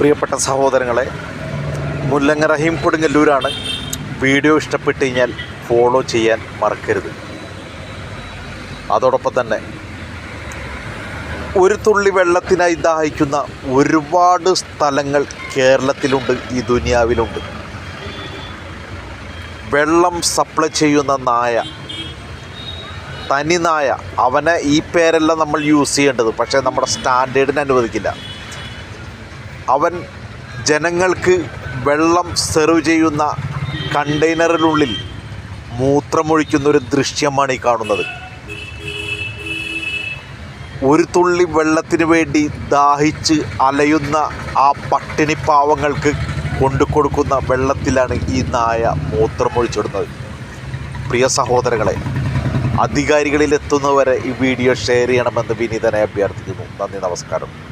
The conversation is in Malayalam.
പ്രിയപ്പെട്ട സഹോദരങ്ങളെ മുല്ലങ്ങ റഹീം കൊടുങ്ങല്ലൂരാണ്. വീഡിയോ ഇഷ്ടപ്പെട്ട് കഴിഞ്ഞാൽ ഫോളോ ചെയ്യാൻ മറക്കരുത്. അതോടൊപ്പം തന്നെ ഒരു തുള്ളി വെള്ളത്തിനായി ദാഹിക്കുന്ന ഒരുപാട് സ്ഥലങ്ങൾ കേരളത്തിലുണ്ട് ഈ ദുനിയാവിലുണ്ട്. വെള്ളം സപ്ലൈ ചെയ്യുന്ന നായ തനി നായ അവനെ ഈ പേരല്ല നമ്മൾ യൂസ് ചെയ്യേണ്ടത്. പക്ഷേ നമ്മുടെ സ്റ്റാൻഡേർഡിന് അനുവദിക്കില്ല. അവൻ ജനങ്ങൾക്ക് വെള്ളം സെർവ് ചെയ്യുന്ന കണ്ടെയ്നറിനുള്ളിൽ മൂത്രമൊഴിക്കുന്നൊരു ദൃശ്യമാണ് ഈ കാണുന്നത്. ഒരു തുള്ളി വെള്ളത്തിന് വേണ്ടി ദാഹിച്ച് അലയുന്ന ആ പട്ടിണി പാവങ്ങൾക്ക് കൊണ്ടു കൊടുക്കുന്ന വെള്ളത്തിലാണ് ഈ നായ മൂത്രമൊഴിച്ചിടുന്നത്. പ്രിയ സഹോദരങ്ങളെ അധികാരികളിലെത്തുന്നവരെ ഈ വീഡിയോ ഷെയർ ചെയ്യണമെന്ന് വിനീതനെ അഭ്യർത്ഥിക്കുന്നു. നന്ദി നമസ്കാരം.